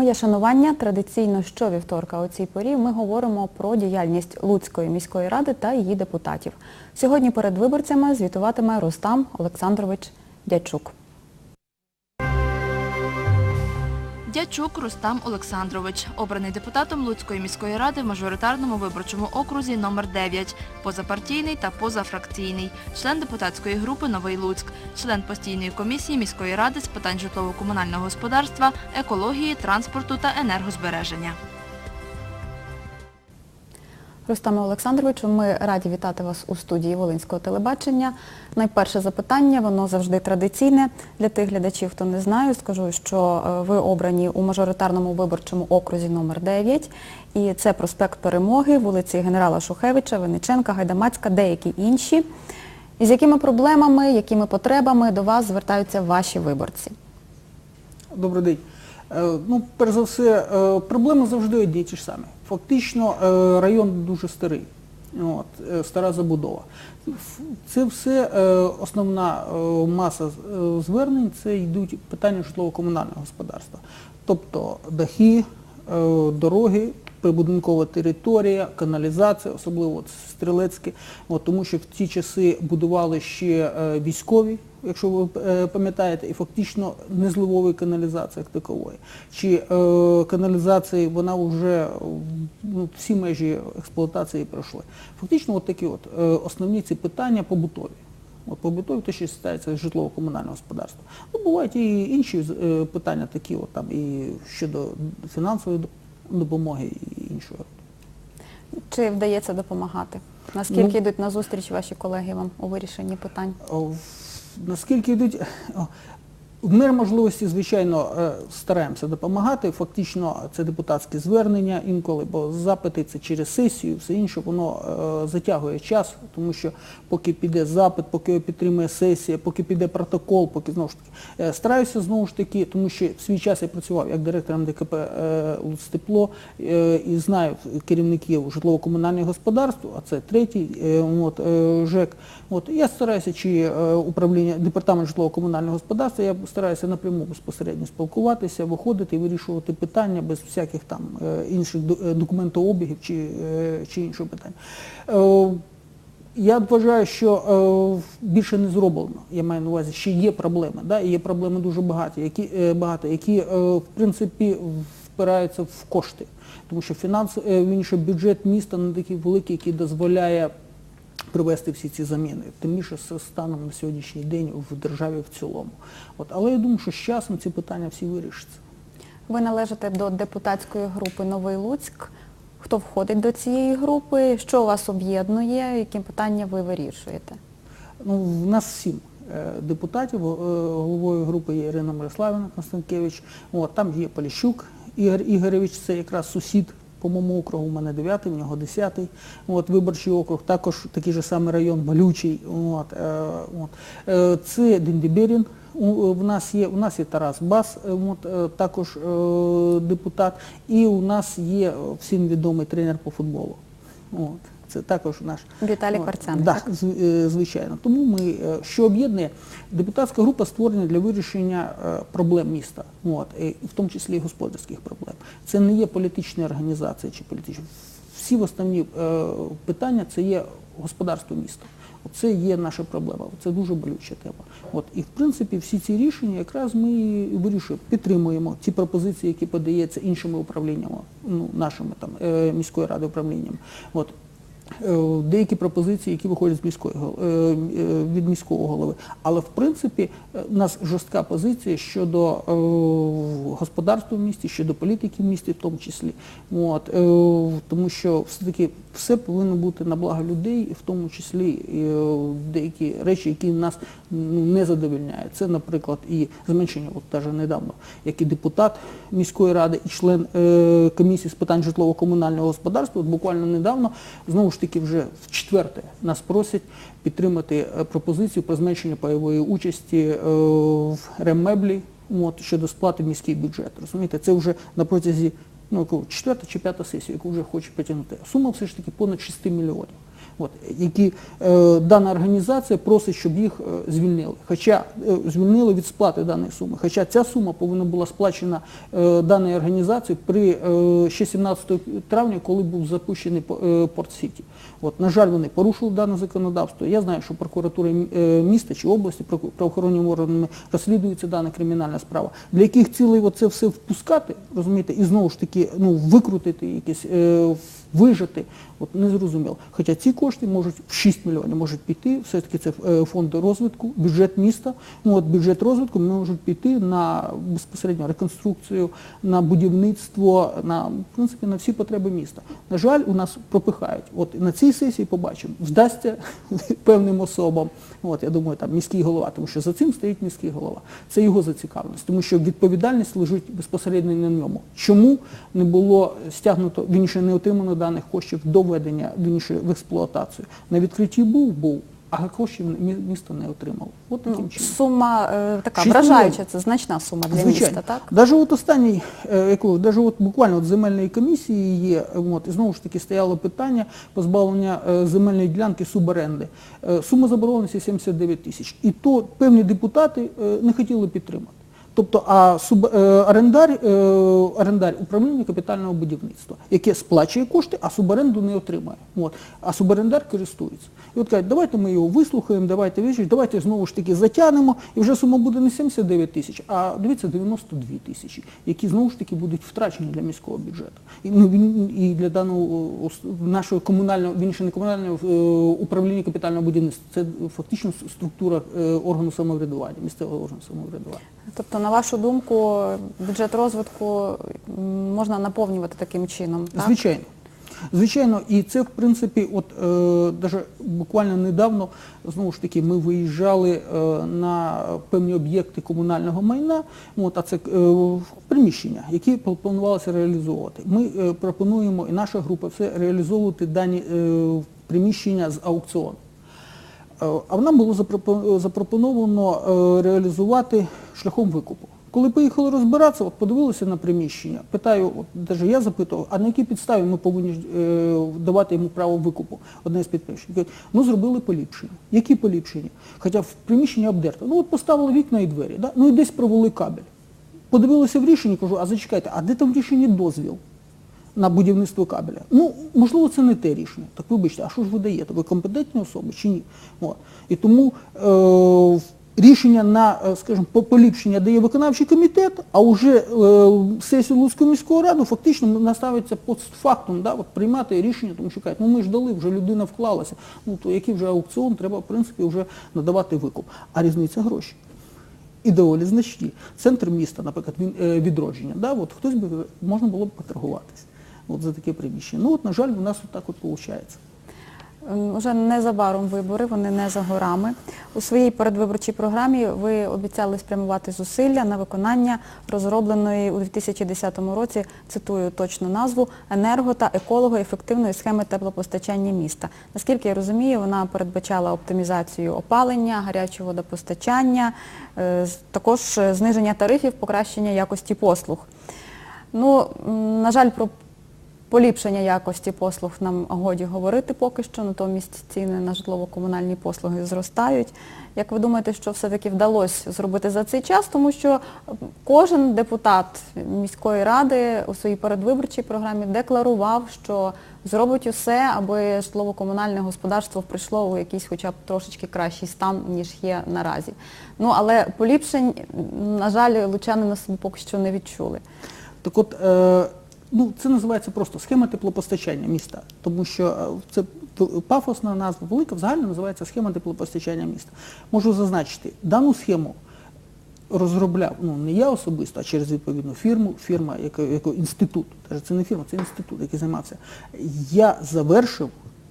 Моє шанування традиційно щовівторка у цій порі ми говоримо про діяльність Луцької міської ради та її депутатів. Сьогодні перед виборцями звітуватиме Рустам Олександрович Дячук. Дячук Рустам Олександрович, обраний депутатом Луцької міської ради в мажоритарному виборчому окрузі номер 9 позапартійний та позафракційний, член депутатської групи Новий Луцьк, член постійної комісії міської ради з питань житлово-комунального господарства, екології, транспорту та енергозбереження. Рустаме Олександровичу, ми раді вітати вас у студії Волинського телебачення. Найперше запитання, воно завжди традиційне. Для тих глядачів, хто не знає, скажу, що е, ви обрані у мажоритарному виборчому окрузі номер 9 І це проспект Перемоги, вулиці генерала Шухевича, Винниченка, Гайдамацька, деякі інші. І з якими проблемами, якими потребами до вас звертаються ваші виборці? Добрий день. Е, Ну, перш за все, е, проблеми завжди одні ті ж самі. Фактично е, район дуже старий, от, стара забудова. Це все основна маса звернень, це йдуть питання житлово-комунального господарства. Тобто дахи, дороги, прибудинкова територія, каналізація, особливо от стрілецьке, от, тому що в ті часи будували ще е, військові, якщо ви е, пам'ятаєте, і фактично не зливової каналізації як такової. Чи е, каналізації вона вже ну, всі межі експлуатації пройшли. Фактично от такі от основні ці питання побутові. От побутові те, що стається житлово-комунального господарства. Ну, бувають і інші питання такі, от, там, і щодо фінансової доп- допомоги іншого. Чи вдається допомагати? Наскільки Ну, йдуть на зустріч ваші колеги вам у вирішенні питань? О, Наскільки йдуть, о, в міру можливості, звичайно, е, стараємося допомагати. Фактично це депутатське звернення інколи, бо запити це через сесію, все інше, воно е, затягує час, тому що поки піде запит, поки підтримує сесія, поки піде протокол, поки знову ж таки. Е, Стараюся знову ж таки, тому що в свій час я працював як директором ДКП «Луцтепло» і знаю керівників житлово-комунального господарства, а це третій от, ЖЕК. От, я стараюся, чи управління, департамент житлово-комунального господарства, я стараюся напряму безпосередньо спілкуватися, виходити і вирішувати питання без всяких там е, інших е, документообігів чи, е, чи іншого питання. Я вважаю, що більше не зроблено. Я маю на увазі, ще є проблеми. Да? І є проблеми дуже багаті, які, багато, які в принципі впираються в кошти. Тому що фінанс, він ще бюджет міста не такий великий, який дозволяє привести всі ці заміни. Тим більше з станом на сьогоднішній день в державі в цілому. От, але я думаю, що з часом ці питання всі вирішаться. Ви належите до депутатської групи Новий Луцьк. Хто входить до цієї групи? Що вас об'єднує? Які питання ви вирішуєте? Ну, в нас сім е, депутатів. Е, Головою групи є Ірина Мирославівна Констанкевич. От, там є Поліщук Ігор Ігорович, це якраз сусід по моєму округу, у мене 9, в нього 10 от, виборчий округ, також такий же самий район, Малючий. От, е, от. Е, Це Дендібірін, У, в нас є, у нас є Тарас Бас, е, от, е, також е, депутат, і у нас є е, всім відомий тренер по футболу. От. Це також наш Віталій От, так? е, звичайно. Тому ми, е, що об'єднує, депутатська група створена для вирішення е, проблем міста, от, і в тому числі і господарських проблем. Це не є політична організація чи політична. Всі основні питання це є господарство міста. Це є наша проблема, це дуже болюча тема. От, і в принципі всі ці рішення якраз ми вирішуємо, підтримуємо ті пропозиції, які подаються іншими управліннями, ну, нашими там, міської ради управліннями. От, деякі пропозиції, які виходять з міської е, е, від міського голови. Але в принципі е, у нас жорстка позиція щодо е, господарства в місті, щодо політики в місті в тому числі. От, е, тому що все-таки все повинно бути на благо людей, в тому числі е, деякі речі, які нас ну, не задовільняють. Це, наприклад, і зменшення, от навіть недавно, як і депутат міської ради, і член е, комісії з питань житлово-комунального господарства, от буквально недавно, знову ж таки, вже в четверте нас просять підтримати е, пропозицію про зменшення пайової участі е, в реммеблі от, щодо сплати в міський бюджет. Розумієте, це вже на протязі ну, четверта чи п'ята сесія, яку вже хоче потягнути. Сума все ж таки понад 6 мільйонів. От, які е, дана організація просить, щоб їх е, звільнили. Хоча е, звільнили від сплати даної суми. Хоча ця сума повинна була сплачена е, даною організацією при е, ще 17 травня, коли був запущений е, Порт Сіті. От, на жаль, вони порушили дане законодавство. Я знаю, що прокуратура е, міста чи області, правоохоронними органами розслідується дана кримінальна справа. Для яких цілей оце все впускати, розумієте, і знову ж таки ну, викрутити якесь, е, вижити, от не зрозуміло. Хоча ці кошти можуть в 6 мільйонів можуть піти, все-таки це е, фонд розвитку, бюджет міста. Ну от бюджет розвитку можуть піти на безпосередньо реконструкцію, на будівництво, на в принципі на всі потреби міста. На жаль, у нас пропихають. От на цій сесії побачимо, вдасться певним особам. От я думаю, там міський голова, тому що за цим стоїть міський голова. Це його зацікавленість, тому що відповідальність лежить безпосередньо на ньому. Чому не було стягнуто, він ще не отримано даних коштів до введення вірніше, в експлуатацію? На відкритті був, був, а мі- місто не отримало. От таким Ну, чином. сума е, така вражаюча, це значна сума для Звичайно. міста, так? Даже от останній, е, яку, даже от буквально от земельної комісії є, е, от, і знову ж таки стояло питання позбавлення е, земельної ділянки суборенди. Е, Сума заборгованості 79 тисяч. І то певні депутати е, не хотіли підтримати. Тобто, а суб, е, орендар, е, орендар управління капітального будівництва, яке сплачує кошти, а суборенду не отримає. От. А суборендар користується. І от кажуть, давайте ми його вислухаємо, давайте вирішимо, давайте знову ж таки затягнемо, і вже сума буде не 79 тисяч, а дивіться 92 тисячі, які знову ж таки будуть втрачені для міського бюджету. І, ну, він- і для даного нашого комунального, він ще не комунального е, управління капітального будівництва. Це фактично структура органу самоврядування, місцевого органу самоврядування. Тобто, на вашу думку, бюджет розвитку можна наповнювати таким чином, так? Звичайно. Звичайно, і це в принципі, от е, даже буквально недавно знову ж таки ми виїжджали е, на певні об'єкти комунального майна, от, а це е, приміщення, які планувалося реалізовувати. Ми е, пропонуємо, і наша група все реалізовувати дані е, приміщення з аукціону. Е, А нам було запропоновано е, реалізувати шляхом викупу. Коли поїхали розбиратися, от подивилися на приміщення, питаю, от навіть я запитував, а на якій підставі ми повинні е, давати йому право викупу одне з підприємств. Ну зробили поліпшення. Які поліпшення? Хоча в приміщенні обдерто. Ну от поставили вікна і двері, да? ну і десь провели кабель. Подивилися в рішенні, кажу, а зачекайте, а де там в рішенні дозвіл? На будівництво кабеля. Ну, можливо, це не те рішення. Так вибачте, а що ж ви даєте? Ви компетентні особи чи ні? От. І тому е, рішення на, е, скажімо, поліпшення дає виконавчий комітет, а вже е, сесію Луцької міської ради фактично наставиться постфактум, да, от, приймати рішення, тому що кажуть, ну ми ж дали, вже людина вклалася. Ну, то який вже аукціон, треба, в принципі, вже надавати викуп. А різниця гроші і доволі значні. Центр міста, наприклад, е, відродження, да, от хтось би можна було б поторгуватись от за таке приміщення. Ну от, на жаль, у нас от так от виходить. Уже незабаром вибори, вони не за горами. У своїй передвиборчій програмі ви обіцяли спрямувати зусилля на виконання розробленої у 2010 році, цитую точну назву, енерго та еколого-ефективної схеми теплопостачання міста. Наскільки я розумію, вона передбачала оптимізацію опалення, гарячого водопостачання, е, також е, зниження тарифів, покращення якості послуг. Ну, на жаль, про поліпшення якості послуг нам годі говорити поки що, натомість ціни на житлово-комунальні послуги зростають. Як ви думаєте, що все-таки вдалося зробити за цей час? Тому що кожен депутат міської ради у своїй передвиборчій програмі декларував, що зробить усе, аби житлово-комунальне господарство прийшло у якийсь хоча б трошечки кращий стан, ніж є наразі. Ну, але поліпшень, на жаль, лучани на собі поки що не відчули. Так от, е, ну, це називається просто схема теплопостачання міста, тому що е, це пафосна назва, велика взагалі називається схема теплопостачання міста. Можу зазначити, дану схему розробляв, ну не я особисто, а через відповідну фірму, фірма, яка, яка інститут, це не фірма, це інститут, який займався. Я завершив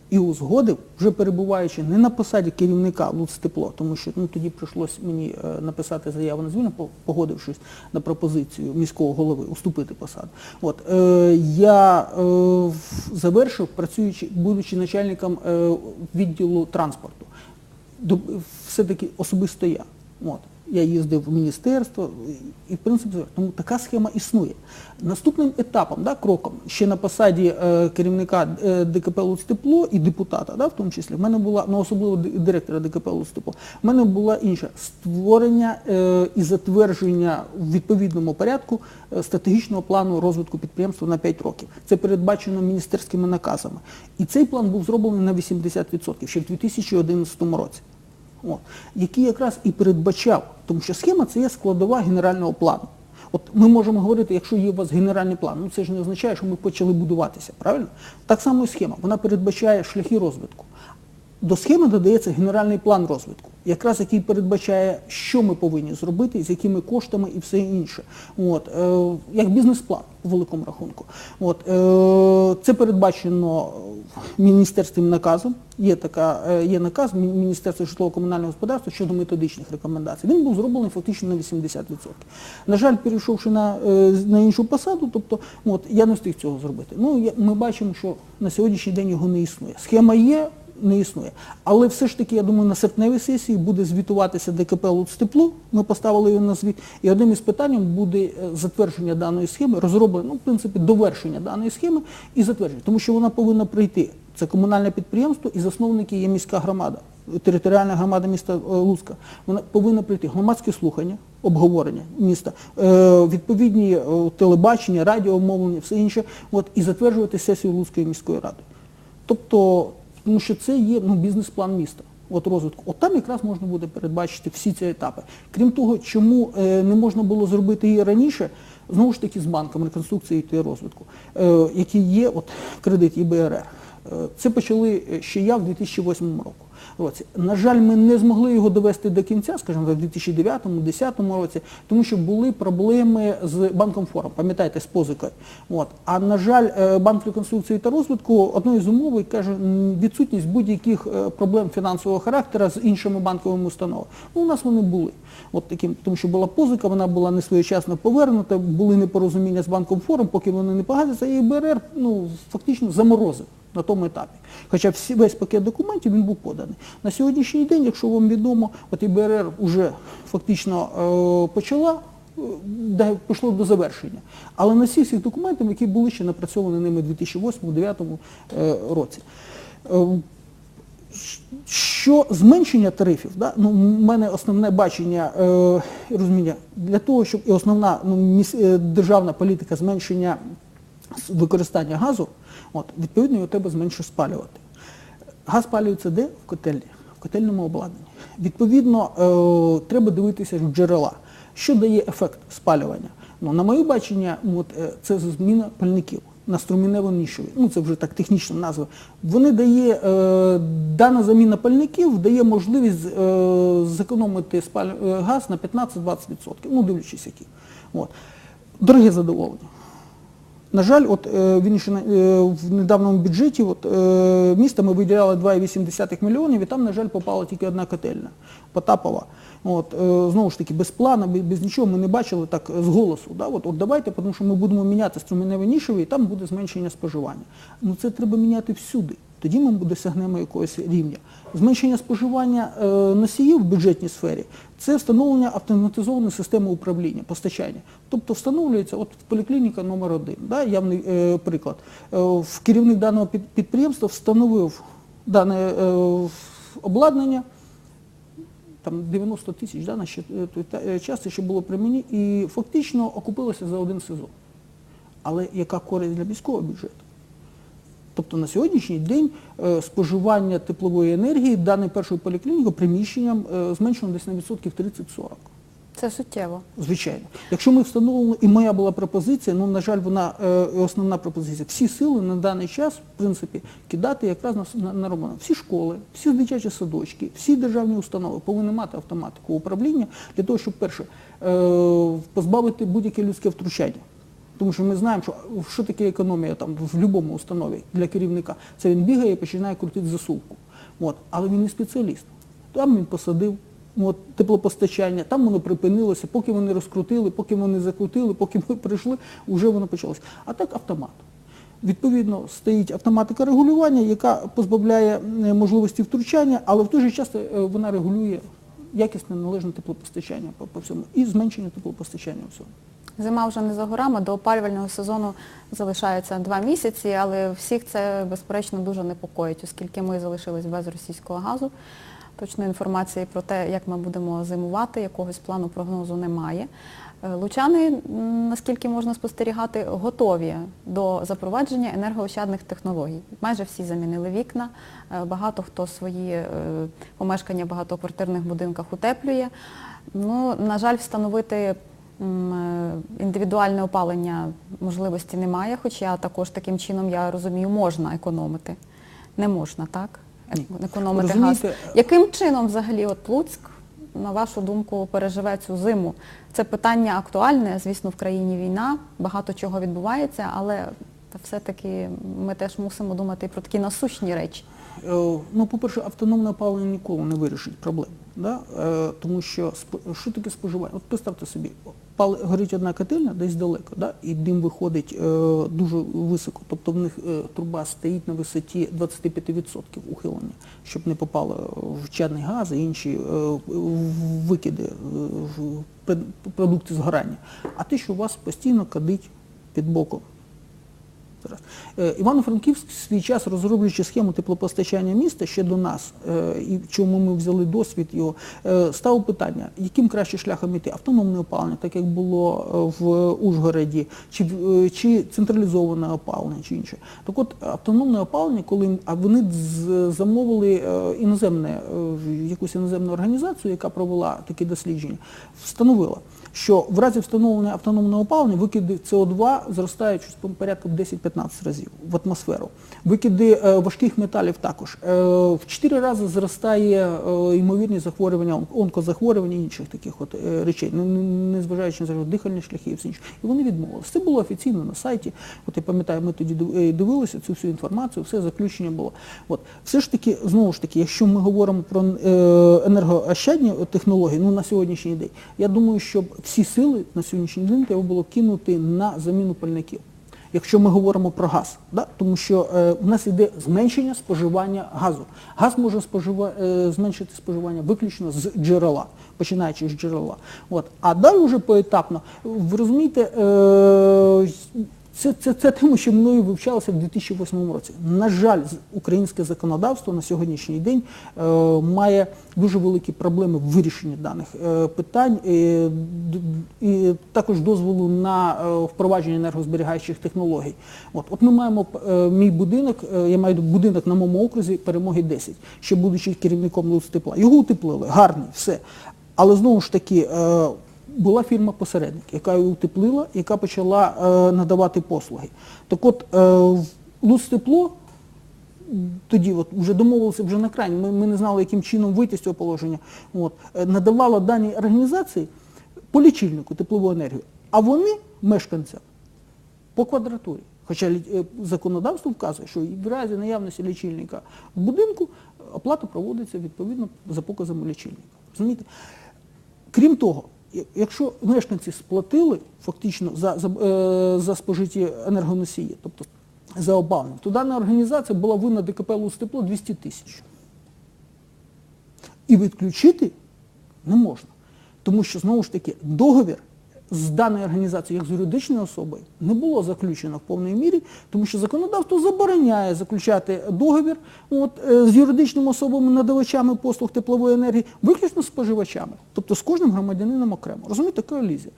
і узгодив, вже перебуваючи не на посаді керівника Луцтепло, тому що ну, тоді прийшлось мені е, написати заяву на звільнення, погодившись на пропозицію міського голови уступити посаду. От, е, я е, завершив, працюючи, будучи начальником е, відділу транспорту. Все-таки особисто я. От. Я їздив в міністерство і, в принципі, тому така схема існує. Наступним етапом, да, кроком, ще на посаді е, керівника е, ДКП «Луцтепло» і депутата, да, в тому числі, в мене була, ну особливо директора ДКП «Луцтепло», в мене була інша створення е, і затвердження в відповідному порядку е, стратегічного плану розвитку підприємства на 5 років. Це передбачено міністерськими наказами. І цей план був зроблений на 80% ще в 2011 році. От, який якраз і передбачав, тому що схема це є складова генерального плану. От ми можемо говорити, якщо є у вас генеральний план, ну це ж не означає, що ми почали будуватися, правильно? Так само і схема, вона передбачає шляхи розвитку. До схеми додається генеральний план розвитку, якраз який передбачає, що ми повинні зробити, з якими коштами і все інше. От, е, як бізнес-план по великому рахунку. От, е, це передбачено міністерським наказом. Є, така, е, є наказ Міністерства житлово-комунального господарства щодо методичних рекомендацій. Він був зроблений фактично на 80%. На жаль, перейшовши на, е, на іншу посаду, тобто от, я не встиг цього зробити. Ну, ми бачимо, що на сьогоднішній день його не існує. Схема є, не існує. Але все ж таки, я думаю, на серпневій сесії буде звітуватися ДКП «Луцтепло», ми поставили його на звіт, і одним із питань буде е, затвердження даної схеми, розроблення, ну, в принципі, довершення даної схеми і затвердження, тому що вона повинна прийти. Це комунальне підприємство і засновники є міська громада, територіальна громада міста е, Луцька. Вона повинна прийти громадське слухання, обговорення міста, е, відповідні телебачення, радіомовлення, все інше, от, і затверджувати сесію Луцької міської ради. Тобто, тому що це є ну, бізнес-план міста. От розвитку. От там якраз можна буде передбачити всі ці етапи. Крім того, чому е, не можна було зробити її раніше, знову ж таки з банком реконструкції та розвитку, е, який є от, кредит ІБРР. Е, Це почали ще я в 2008 року. Році. На жаль, ми не змогли його довести до кінця, скажімо, в 2009-2010 році, тому що були проблеми з банком форум, пам'ятаєте, з позикою. От. А на жаль, е, банк реконструкції та розвитку одною з умов каже відсутність будь-яких е, проблем фінансового характеру з іншими банковими установами. Ну, у нас вони були. От таким, тому що була позика, вона була не своєчасно повернута, були непорозуміння з банком форум, поки вони не погасяться, і БРР ну, фактично заморозив на тому етапі. Хоча всі, весь пакет документів він був поданий. На сьогоднішній день, якщо вам відомо, от ІБРР вже фактично е, почала, е, де пішло до завершення. Але на всіх цих документах, які були ще напрацьовані ними у 2008-2009 е, році. Е, що зменшення тарифів, да, ну, в мене основне бачення е, розуміння для того, щоб і основна ну, міс, е, державна політика зменшення використання газу, от, відповідно його треба зменше спалювати. Газ спалюється де? В котельні, в котельному обладнанні. Відповідно, е, треба дивитися в джерела. Що дає ефект спалювання? Ну, на моє бачення, от, е, це зміна пальників на струмінево-нішові. Ну, це вже так технічна назва. Вони дає, е, дана заміна пальників дає можливість е, зекономити спаль, е, газ на 15-20%, ну, дивлячись які. От. Дороге задоволення. На жаль, от е, він ще е, в недавньому бюджеті от, е, міста ми виділяли 2,8 мільйонів, і там, на жаль, попала тільки одна котельня Потапова. От, знову ж таки, без плану, без, нічого ми не бачили так з голосу. Да? От, от давайте, тому що ми будемо міняти струменеві нішеві, і там буде зменшення споживання. Ну це треба міняти всюди. Тоді ми досягнемо якогось рівня. Зменшення споживання носіїв в бюджетній сфері це встановлення автоматизованої системи управління, постачання. Тобто встановлюється от поліклініка номер один, да, явний е, приклад. Е, в керівник даного підприємства встановив дане е, обладнання, там 90 тисяч да, на ще, е, той та- е, час це було при мені, і фактично окупилося за один сезон. Але яка користь для міського бюджету? Тобто на сьогоднішній день е, споживання теплової енергії даної першої поліклініки приміщенням е, зменшено десь на відсотків 30-40. Це суттєво. Звичайно. Якщо ми встановили, і моя була пропозиція, ну, на жаль, вона е, основна пропозиція, всі сили на даний час, в принципі, кидати якраз на, на, роботу. Всі школи, всі дитячі садочки, всі державні установи повинні мати автоматику управління для того, щоб, перше, позбавити будь-яке людське втручання. Тому що ми знаємо, що, що таке економія там в будь-якому установі для керівника. Це він бігає і починає крутити засувку. От. Але він не спеціаліст. Там він посадив от, теплопостачання, там воно припинилося, поки вони розкрутили, поки вони закрутили, поки ми прийшли, вже воно почалося. А так автомат. Відповідно, стоїть автоматика регулювання, яка позбавляє е, можливості втручання, але в той же час е, вона регулює якісне належне теплопостачання по, всьому і зменшення теплопостачання всього. Зима вже не за горами, до опалювального сезону залишається два місяці, але всіх це, безперечно, дуже непокоїть, оскільки ми залишились без російського газу. Точної інформації про те, як ми будемо зимувати, якогось плану прогнозу немає. Е, Лучани, наскільки можна спостерігати, готові до запровадження енергоощадних технологій. Майже всі замінили вікна, е, багато хто свої е, помешкання в багатоквартирних будинках утеплює. Ну, на жаль, встановити індивідуальне опалення можливості немає, хоча також таким чином, я розумію, можна економити. Не можна, так? Е- Ні. Економити газ. Яким чином взагалі от Луцьк, на вашу думку, переживе цю зиму? Це питання актуальне, звісно, в країні війна, багато чого відбувається, але все-таки ми теж мусимо думати про такі насущні речі. Е, Ну, по-перше, автономне опалення ніколи не вирішить проблем. Да? Е, Тому що що таке споживання? От представте собі, горить одна котельня десь далеко, да? і дим виходить е, дуже високо. Тобто в них труба стоїть на висоті 25% ухилення, щоб не попало в чадний газ і інші викиди, продукти згорання. А те, що у вас постійно кадить під боком. Е, Івано-Франківськ свій час, розроблюючи схему теплопостачання міста ще до нас, е, і чому ми взяли досвід його, е, став питання, яким краще шляхом йти автономне опалення, так як було в Ужгороді, чи чи централізоване опалення, чи інше. Так от автономне опалення, коли а вони замовили іноземне, якусь іноземну організацію, яка провела такі дослідження, встановила. Що в разі встановлення автономного опалення викиди СО2 зростають порядка в 10-15%. 15 разів в атмосферу. Викиди е, важких металів також. Е, в 4 рази зростає е, ймовірність захворювання, онкозахворювання і інших таких от речей, ну, незважаючи на дихальні шляхи і все інше. І вони відмовилися. Це було офіційно на сайті. От я пам'ятаю, ми тоді дивилися цю всю інформацію, все заключення було. От. Все ж таки, знову ж таки, якщо ми говоримо про енергоощадні технології, ну на сьогоднішній день, я думаю, що всі сили на сьогоднішній день треба було кинути на заміну пальників. Якщо ми говоримо про газ, да? тому що е, в нас йде зменшення споживання газу. Газ може спожива, е, зменшити споживання виключно з джерела, починаючи з джерела. От. А далі вже поетапно, ви розумієте, е, це, це, це тема, що мною вивчалося в 2008 році. На жаль, українське законодавство на сьогоднішній день е, має дуже великі проблеми в вирішенні даних е, питань, е, і також дозволу на е, впровадження енергозберігаючих технологій. От, от ми маємо е, мій будинок, е, я маю будинок на моєму окрузі перемоги 10, ще будучи керівником Луцтепла. Його утеплили, гарний, все. Але знову ж таки, е, була фірма-посередник, яка його утеплила, яка почала е, надавати послуги. Так от, е, Луцтепло тоді от вже домовилися вже на крайні, ми, ми не знали, яким чином вийти з цього положення. От, е, надавала даній організації по лічильнику теплову енергію, а вони мешканцям по квадратурі. Хоча е, законодавство вказує, що в разі наявності лічильника в будинку оплата проводиться відповідно за показами лічильника. Розумієте? Крім того, якщо мешканці сплатили фактично за, за, е, за спожиті енергоносії, тобто за опалення, то дана організація була винна ДКП «Лустепло» 200 тисяч. І відключити не можна. Тому що, знову ж таки, договір з даною організацією, як з юридичною особою, не було заключено в повній мірі, тому що законодавство забороняє заключати договір от, е, з юридичними особами, надавачами послуг теплової енергії, виключно з споживачами, тобто з кожним громадянином окремо. Розумієте, коалізія.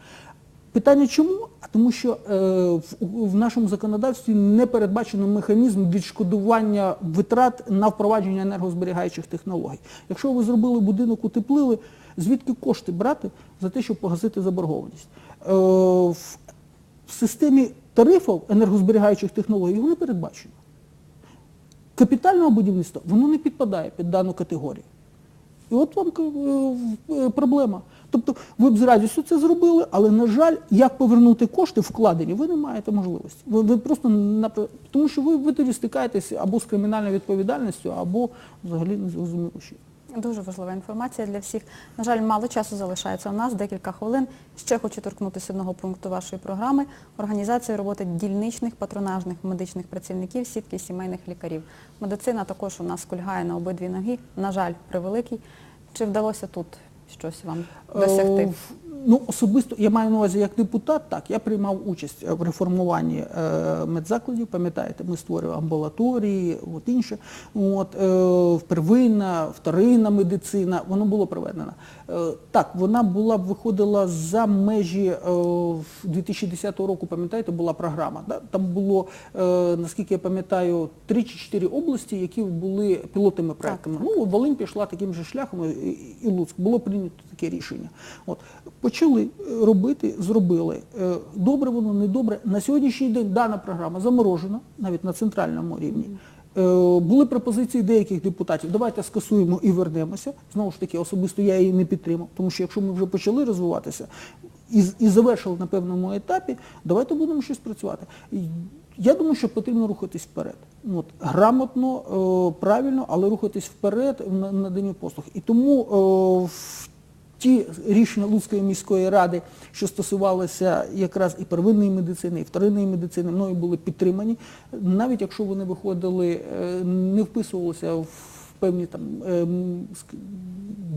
Питання чому? А тому що е, в, в нашому законодавстві не передбачено механізм відшкодування витрат на впровадження енергозберігаючих технологій. Якщо ви зробили будинок, утеплили, звідки кошти брати за те, щоб погасити заборгованість? Е, в, системі тарифів енергозберігаючих технологій його не передбачено. Капітального будівництва воно не підпадає під дану категорію. І от вам е, е, проблема. Тобто ви б з радістю це зробили, але, на жаль, як повернути кошти вкладені, ви не маєте можливості. Ви, ви просто тому що ви, ви тоді стикаєтеся або з кримінальною відповідальністю, або взагалі не зрозуміло що. Дуже важлива інформація для всіх. На жаль, мало часу залишається у нас, декілька хвилин. Ще хочу торкнутися одного пункту вашої програми – організація роботи дільничних патронажних медичних працівників сітки сімейних лікарів. Медицина також у нас кульгає на обидві ноги, на жаль, превеликий. Чи вдалося тут щось вам досягти? Ну, особисто, я маю на увазі як депутат, так, я приймав участь в реформуванні е, медзакладів, пам'ятаєте, ми створювали амбулаторії, от інше. От, е, первинна, вторинна медицина, воно було проведено. Е, так, вона була виходила за межі е, 2010 року, пам'ятаєте, була програма. Да? Там було, е, наскільки я пам'ятаю, 3 чи 4 області, які були пілотними проектами. Ну, Волинь пішла таким же шляхом, і- і Луцьк. Було прийнято таке рішення. От. Почали е, робити, зробили. Е, Добре воно, не добре. На сьогоднішній день дана програма заморожена, навіть на центральному рівні. Е, Були пропозиції деяких депутатів, давайте скасуємо і вернемося. Знову ж таки, особисто я її не підтримав, тому що якщо ми вже почали розвиватися і, і завершили на певному етапі, давайте будемо щось працювати. Я думаю, що потрібно рухатись вперед. От, грамотно, правильно, але рухатись вперед на- наданні послуг. І тому в ті рішення Луцької міської ради, що стосувалися якраз і первинної медицини, і вторинної медицини, мною були підтримані, навіть якщо вони виходили, е, не вписувалися в певні там ем,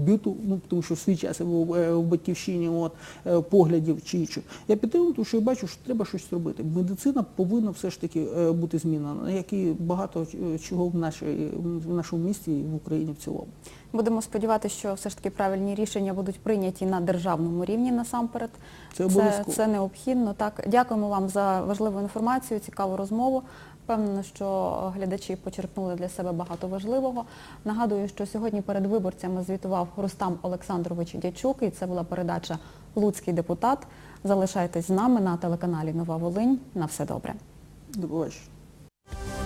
бюту, ну тому що в свій час я був е, в батьківщині от, е, поглядів чи іншого. Я підтримую, тому що я бачу, що треба щось робити. Медицина повинна все ж таки е, бути змінена, як і багато е, чого в, нашій, в нашому місті і в Україні в цілому. Будемо сподіватися, що все ж таки правильні рішення будуть прийняті на державному рівні насамперед. Це це, це необхідно. Так, дякуємо вам за важливу інформацію, цікаву розмову. Впевнена, що глядачі почерпнули для себе багато важливого. Нагадую, що сьогодні перед виборцями звітував Рустам Олександрович Дячук, і це була передача Луцький депутат. Залишайтесь з нами на телеканалі Нова Волинь. На все добре. До побачення.